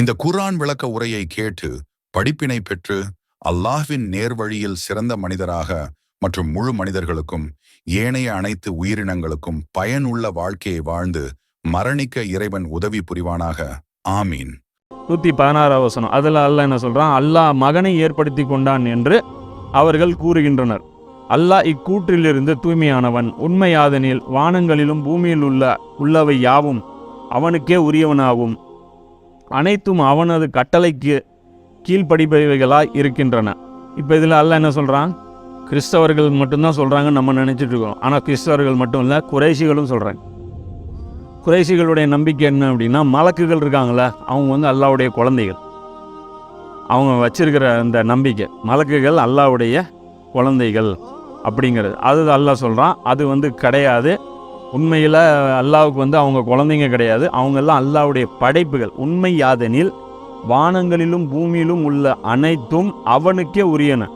இந்த குர்ஆன் விளக்க உரையை கேட்டு படிப்பினை பெற்று அல்லாஹ்வின் நேர்வழியில் சிறந்த மனிதராக மற்றும் முழு மனிதர்களுக்கும் ஏனைய அனைத்து உயிரினங்களுக்கும் பயனுள்ள வாழ்க்கையை வாழ்ந்து மரணிக்க இறைவன் உதவி புரிவானாக. ஆமீன். நூற்றி பதினாறாம் வசனம். அதில் அல்லாஹ் என்ன சொல்கிறான் அல்லாஹ் மகனை ஏற்படுத்தி கொண்டான் என்று அவர்கள் கூறுகின்றனர். அல்லாஹ் இக்கூற்றிலிருந்து தூய்மையானவன். உண்மையாதனில் வானங்களிலும் பூமியில் உள்ள உள்ளவை யாவும் அவனுக்கே உரியவனாகும். அனைத்தும் அவனது கட்டளைக்கு கீழ்ப்படிப்பவைகளாய் இருக்கின்றன. இப்போ இதில் அல்ல என்ன சொல்கிறான் கிறிஸ்தவர்கள் மட்டும்தான் சொல்கிறாங்கன்னு நம்ம நினச்சிட்டு இருக்கோம். ஆனால் கிறிஸ்தவர்கள் மட்டும் இல்லை குறைசிகளும் சொல்கிறாங்க குறைசிகளுடைய நம்பிக்கை என்ன அப்படின்னா மலக்குகள் இருக்காங்களே அவங்க வந்து அல்லாவுடைய குழந்தைகள். அவங்க வச்சிருக்கிற அந்த நம்பிக்கை மலக்குகள் அல்லாவுடைய குழந்தைகள் அப்படிங்கிறது. அது அல்லாஹ் சொல்கிறான் அது வந்து கிடையாது. உண்மையில் அல்லாவுக்கு வந்து அவங்க குழந்தைங்க கிடையாது. அவங்கெல்லாம் அல்லாவுடைய படைப்புகள். உண்மை யாதெனில் வானங்களிலும் பூமியிலும் உள்ள அனைத்தும் அவனுக்கே உரியன.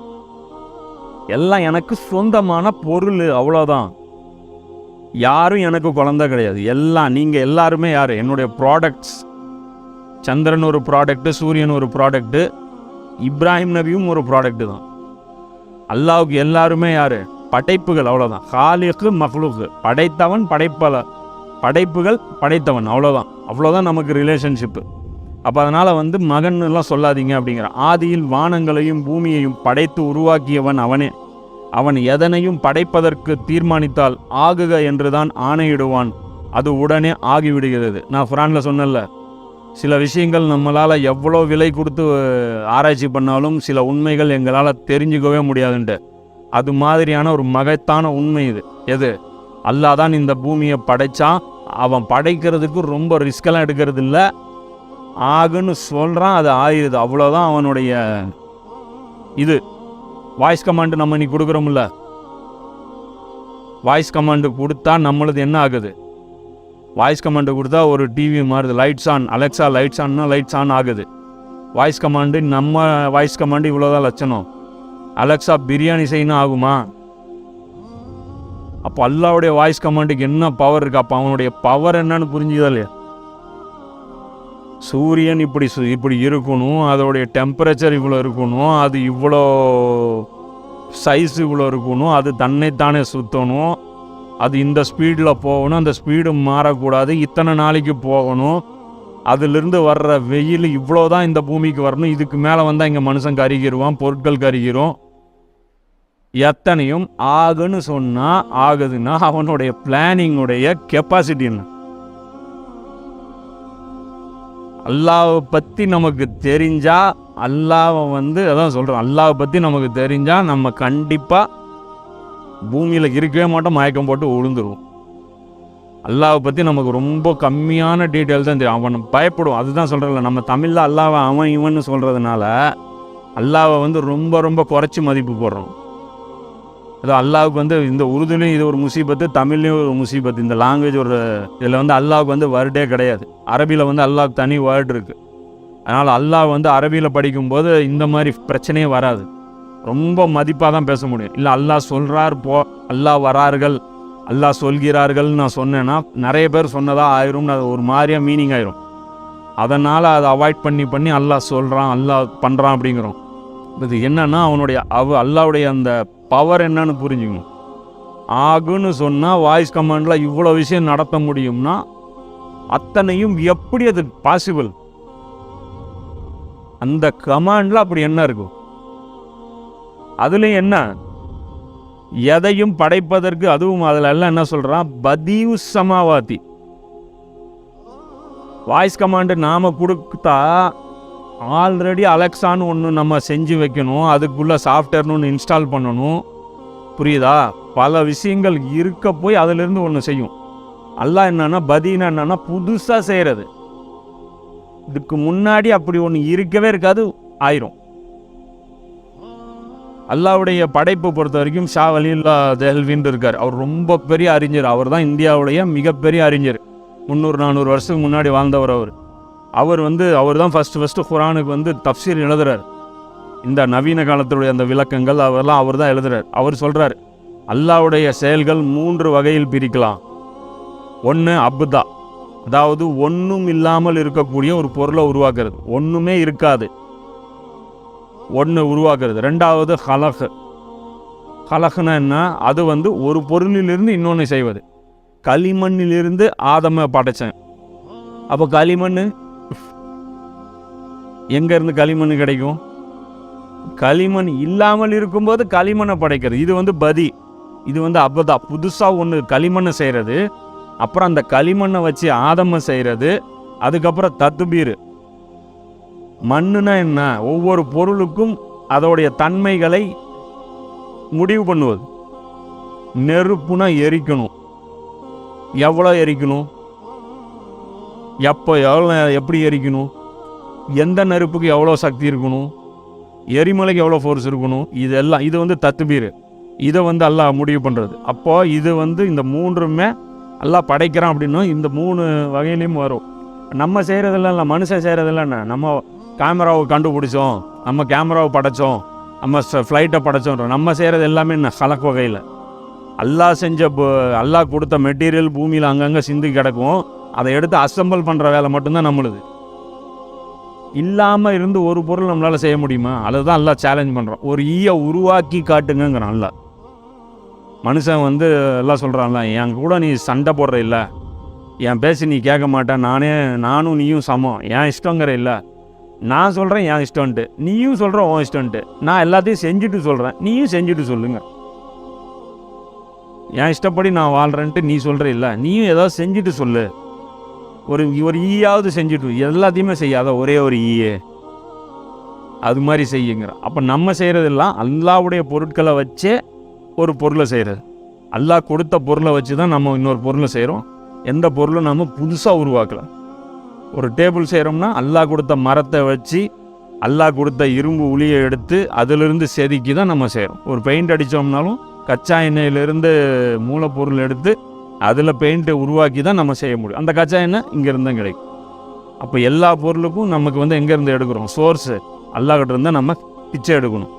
எல்லாம் எனக்கு சொந்தமான பொருள் அவ்வளோதான் யாரும் எனக்கு குழந்தை கிடையாது. எல்லாம் நீங்கள் எல்லாருமே யார்? என்னுடைய ப்ராடக்ட்ஸ் சந்திரன் ஒரு ப்ராடக்ட்டு சூரியன் ஒரு ப்ராடக்ட்டு இப்ராஹிம் நபியும் ஒரு ப்ராடக்ட்டு தான். அல்லாவுக்கு எல்லாருமே யார்? படைப்புகள் அவ்வளோதான் ஹாலிக்கு மஹ்லூக்கு படைத்தவன் படைப்பல படைப்புகள் படைத்தவன் அவ்வளோதான் அவ்வளோதான் நமக்கு ரிலேஷன்ஷிப்பு அப்போ அதனால் வந்து மகன் எல்லாம் சொல்லாதீங்க அப்படிங்கிற. ஆதியில் வானங்களையும் பூமியையும் படைத்து உருவாக்கியவன் அவனே. அவன் எதனையும் படைப்பதற்கு தீர்மானித்தால் ஆகுக என்றுதான் ஆணையிடுவான். அது உடனே ஆகிவிடுகிறது. நான் ஃப்ரானில் சொன்னல சில விஷயங்கள் நம்மளால் எவ்வளோ விலை கொடுத்து ஆராய்ச்சி பண்ணாலும் சில உண்மைகள் எங்களால் தெரிஞ்சுக்கவே முடியாதுன்ட்டு. அது மாதிரியான ஒரு மகத்தான உண்மை இது. எது? அல்லா தான் இந்த பூமியை படைச்சான் அவன் படைக்கிறதுக்கு ரொம்ப ரிஸ்கெல்லாம் எடுக்கிறது இல்லை. ஆகுன்னு சொல்கிறான் அது ஆயிடுது அவ்வளோதான் அவனுடைய இது. வாய்ஸ் கமாண்டு நம்ம இன்னைக்கு கொடுக்குறோம்ல. வாய்ஸ் கமாண்டு கொடுத்தா நம்மளது என்ன ஆகுது? வாய்ஸ் கமாண்டு கொடுத்தா ஒரு டிவி மாறுது. லைட்ஸ் ஆன் அலெக்ஸா லைட்ஸ் ஆன்னா லைட்ஸ் ஆன் ஆகுது. வாய்ஸ் கமாண்டு நம்ம வாய்ஸ் கமாண்டு இவ்வளோதான் லட்சணம். அலெக்ஸா பிரியாணி செய்யணும் ஆகுமா? அப்போ அல்லாவுடைய வாய்ஸ் கமாண்டுக்கு என்ன பவர் இருக்கு? அப்போ அவனுடைய பவர் என்னன்னு புரிஞ்சுதா இல்லையா? சூரியன் இப்படி சு- இப்படி இருக்கணும் அதோடைய டெம்பரேச்சர் இவ்வளோ இருக்கணும் அது இவ்வளோ சைஸ் இவ்வளோ இருக்கணும் அது தன்னைத்தானே சுற்றணும் அது இந்த ஸ்பீடில் போகணும் அந்த ஸ்பீடு மாறக்கூடாது இத்தனை நாளைக்கு போகணும் அதிலிருந்து வர்ற வெயில் இவ்வளோ தான் இந்த பூமிக்கு வரணும் இதுக்கு மேலே வந்தால் இங்கே மனுஷன் கருகிருவான் பொருட்கள் கருகிரும். எத்தனையும் ஆகுன்னு சொன்னால் ஆகுதுன்னா அவனுடைய பிளானிங்குடைய கெப்பாசிட்டி என்ன? அல்லாவை பற்றி நமக்கு தெரிஞ்சால் அல்லாவை வந்து அதான் சொல்கிறோம் அல்லாவை பற்றி நமக்கு தெரிஞ்சால் நம்ம கண்டிப்பாக பூமியில் இருக்கவே மாட்டோம் மயக்கம் போட்டு விழுந்துருவோம் அல்லாவை பற்றி நமக்கு ரொம்ப கம்மியான டீட்டெயில் தான் தெரியும். அவன் பயப்படுவோம் அதுதான் சொல்கிறல நம்ம தமிழில் அல்லாவை அவன் இவன்னு சொல்கிறதுனால அல்லாவை வந்து ரொம்ப ரொம்ப குறைச்சி மதிப்பு போடுறோம். அது அல்லாவுக்கு வந்து இந்த உருதுலையும் இது ஒரு முசீபத்து தமிழ்லையும் ஒரு முசீபத்து. இந்த லாங்குவேஜ் ஒரு இதில் வந்து அல்லாவுக்கு வந்து வேர்டே கிடையாது. அரபியில் வந்து அல்லாவுக்கு தனி வேர்டு இருக்குது அதனால் அல்லாஹ் வந்து அரபியில் படிக்கும்போது இந்த மாதிரி பிரச்சனையே வராது. ரொம்ப மதிப்பாக தான் பேச முடியும். இல்லை அல்லாஹ் சொல்கிறார் போ அல்லாஹ் வரார்கள் அல்லாஹ் சொல்கிறார்கள்னு நான் சொன்னேன்னா நிறைய பேர் சொன்னதாக ஆயிரும் அது ஒரு மாதிரியாக மீனிங் ஆயிரும். அதனால் அதை அவாய்ட் பண்ணி பண்ணி அல்லாஹ் சொல்கிறான் அல்லாஹ் பண்ணுறான் அப்படிங்கிறோம். இது என்னன்னா அவனுடைய அவ அல்லாவுடைய அந்த பவர் என்னன்னு புரிஞ்சுக்கணும். ஆகுன்னு சொன்னால் வாய்ஸ் கமாண்டில் இவ்வளோ விஷயம் நடத்த முடியும்னா அத்தனையும் எப்படி அது பாசிபிள் அந்த கமாண்டில் அப்படி என்ன இருக்கும்? அதுலேயும் என்ன? எதையும் படைப்பதற்கு அதுவும் அதில் எல்லாம் என்ன சொல்கிறான் பதிவு சமாவாதி. வாய்ஸ் கமாண்டு நாம் கொடுத்தா ஆல்ரெடி அலெக்ஸான்னு ஒன்று நம்ம செஞ்சு வைக்கணும். அதுக்குள்ளே சாஃப்ட்வேர்னு ஒன்று இன்ஸ்டால் பண்ணணும். புரியுதா? பல விஷயங்கள் இருக்க போய் அதிலிருந்து ஒன்று செய்யும். அல்லாஹ் என்னன்னா பதினா என்னன்னா புதுசாக செய்கிறது இதுக்கு முன்னாடி அப்படி ஒன்று இருக்கவே இருக்காது ஆயிரும். அல்லாவுடைய படைப்பை பொறுத்த வரைக்கும் ஷா வலில்லா தெஹல்வின்னு இருக்கார். அவர் ரொம்ப பெரிய அறிஞர். அவர் தான் இந்தியாவுடைய மிகப்பெரிய அறிஞர். முந்நூறு நானூறு வருஷத்துக்கு முன்னாடி வாழ்ந்தவர் அவர். அவர் வந்து அவர் தான் ஃபஸ்ட்டு ஃபஸ்ட்டு குரானுக்கு வந்து தப்சீர் எழுதுறார். இந்த நவீன காலத்துடைய அந்த விளக்கங்கள் அவரெல்லாம் அவர் தான் எழுதுறார். அவர் சொல்கிறார் அல்லாவுடைய செயல்கள் மூன்று வகையில் பிரிக்கலாம். ஒன்று அபுதா அதாவது ஒன்றும் இல்லாமல் இருக்கக்கூடிய ஒரு பொருளை உருவாக்குறது. ஒன்றுமே இருக்காது. ஒன்று உருவாக்குறது. ரெண்டாவது ஹலகு. ஹலகுனா என்ன? அது வந்து ஒரு பொருளிலிருந்து இன்னொன்று செய்வது. களிமண்ணிலிருந்து ஆதமை படைச்சேன். அப்போ களிமண் எங்கேருந்து களிமண் கிடைக்கும்? களிமண் இல்லாமல் இருக்கும்போது களிமண்ணை படைக்கிறது. இது வந்து பதி. இது வந்து அப்பதா புதுசாக ஒன்று களிமண்ணை செய்கிறது அப்புறம் அந்த களிமண்ணை வச்சு ஆதம செய்கிறது அதுக்கப்புறம் தத்துபீர். மண்ணுனா என்ன? ஒவ்வொரு பொருளுக்கும் அதோடைய தன்மைகளை முடிவு பண்ணுவது. நெருப்புனா எரிக்கணும். எவ்வளோ எரிக்கணும்? எப்போ எவ்வளோ எப்படி எரிக்கணும்? எந்த நெருப்புக்கு எவ்வளோ சக்தி இருக்கணும்? எரிமலைக்கு எவ்வளோ ஃபோர்ஸ் இருக்கணும்? இதெல்லாம் இது வந்து தத்துபீர் இதை வந்து அல்லாஹ் முடிவு பண்ணுறது அப்போது இது வந்து இந்த மூன்றுமே எல்லாம் படைக்கிறான் அப்படின்னா இந்த மூணு வகையிலையும் வரும். நம்ம செய்கிறதெல்லாம் இல்லை. மனுஷன் செய்கிறதெல்லாம் என்ன நம்ம கேமராவை கண்டுபிடிச்சோம். நம்ம கேமராவை படைச்சோம். நம்ம ஃப்ளைட்டை படைச்சோன்றோம். நம்ம செய்கிறது எல்லாமே என்ன கலக்கு வகையில். அல்லாஹ் செஞ்ச ப- அல்லாஹ் கொடுத்த மெட்டீரியல் பூமியில் அங்கங்கே சிந்து கிடக்கும். அதை எடுத்து அசம்பிள் பண்ணுற வேலை மட்டும்தான் நம்மளுது. இல்லாமல் இருந்து ஒரு பொருள் நம்மளால் செய்ய முடியுமா? அதுதான் எல்லாம் சேலஞ்ச் பண்ணுறோம் ஒரு ஈயை உருவாக்கி காட்டுங்கிறான் அல்ல மனுஷன் வந்து எல்லாம் சொல்கிறான்ல என் கூட நீ சண்டை போடுற இல்லை. என் பேசி நீ கேட்க மாட்டேன். நானே நானும் நீயும் சமம். என் இஷ்டங்கிற இல்லை. நான் சொல்கிறேன் என் இஷ்டம்ட்டு நீயும் சொல்கிற உன் இஷ்டன்ட்டு நான் எல்லாத்தையும் செஞ்சுட்டு சொல்கிறேன் நீயும் செஞ்சுட்டு சொல்லுங்க. என் இஷ்டப்படி நான் வாழ்கிறேன்ட்டு நீ சொல்கிற இல்லை. நீயும் ஏதாவது செஞ்சுட்டு சொல்லு. ஒரு ஒரு ஈயாவது செஞ்சுட்டு எல்லாத்தையுமே செய்யாத ஒரே ஒரு ஈயே. அது மாதிரி செய்யுங்கிற. அப்போ நம்ம செய்கிறதெல்லாம் அல்லாவுடைய பொருட்களை வச்சே ஒரு பொருளை செய்கிறது அல்லாஹ் கொடுத்த பொருளை வச்சு தான் நம்ம இன்னொரு பொருளை செய்கிறோம் எந்த பொருளும் நம்ம புதுசாக உருவாக்கல. ஒரு டேபிள் செய்கிறோம்னா அல்லாஹ் கொடுத்த மரத்தை வச்சு அல்லாஹ் கொடுத்த இரும்பு உளியை எடுத்து அதிலிருந்து செதுக்கி தான் நம்ம செய்கிறோம் ஒரு பெயிண்ட் அடித்தோம்னாலும் கச்சா எண்ணெயிலிருந்து மூலப்பொருள் எடுத்து அதில் பெயிண்ட்டை உருவாக்கி தான் நம்ம செய்ய முடியும். அந்த கச்சா என்ன இங்கேருந்து தான் கிடைக்கும். அப்போ எல்லா பொருளுக்கும் நமக்கு வந்து எங்கேருந்து எடுக்கிறோம்? சோர்ஸு அல்லாக்கிட்ட இருந்தால் நம்ம பிச்சை எடுக்கணும்.